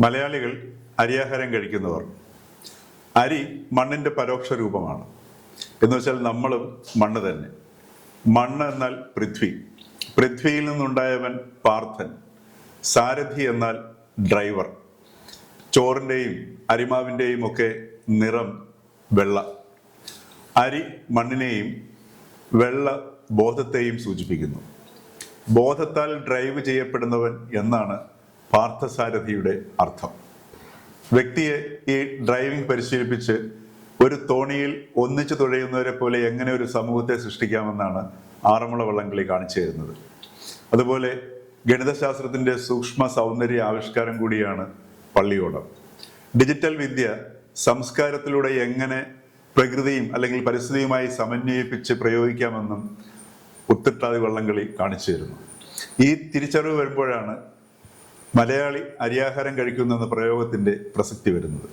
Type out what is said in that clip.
മലയാളികൾ അരിയാഹാരം കഴിക്കുന്നവർ. അരി മണ്ണിന്റെ പരോക്ഷ രൂപമാണ്. എന്ന് വെച്ചാൽ നമ്മളും മണ്ണ് തന്നെ. മണ്ണ് എന്നാൽ പൃഥ്വി. പൃഥ്വിയിൽ നിന്നുണ്ടായവൻ പാർത്ഥൻ. സാരഥി എന്നാൽ ഡ്രൈവർ. ചോറിന്റെയും അരിമാവിന്റെയും ഒക്കെ നിറം വെള്ള. അരി മണ്ണിനെയും വെള്ള ബോധത്തെയും സൂചിപ്പിക്കുന്നു. ബോധത്താൽ ഡ്രൈവ് ചെയ്യപ്പെടുന്നവൻ എന്നാണ് പാർത്ഥസാരഥിയുടെ അർത്ഥം. വ്യക്തിയെ ഈ ഡ്രൈവിംഗ് പരിശീലിപ്പിച്ച് ഒരു തോണിയിൽ ഒന്നിച്ചു തുഴയുന്നവരെ പോലെ എങ്ങനെ ഒരു സമൂഹത്തെ സൃഷ്ടിക്കാമെന്നാണ് ആറന്മുള വള്ളംകളി കാണിച്ചു തരുന്നത്. അതുപോലെ ഗണിതശാസ്ത്രത്തിന്റെ സൂക്ഷ്മ സൗന്ദര്യ ആവിഷ്കാരം കൂടിയാണ് പള്ളിയോടം. ഡിജിറ്റൽ വിദ്യ സംസ്കാരത്തിലൂടെ എങ്ങനെ പ്രകൃതിയും അല്ലെങ്കിൽ പരിസ്ഥിതിയുമായി സമന്വയിപ്പിച്ച് പ്രയോഗിക്കാമെന്നും ഉത്തിട്ടാതി വള്ളംകളി കാണിച്ചു തരുന്നു. ഈ തിരിച്ചറിവ് വരുമ്പോഴാണ് മലയാളി അരിയാഹാരം കഴിക്കുന്നു എന്ന പ്രയോഗത്തിന്റെ പ്രസക്തി വരുന്നത്.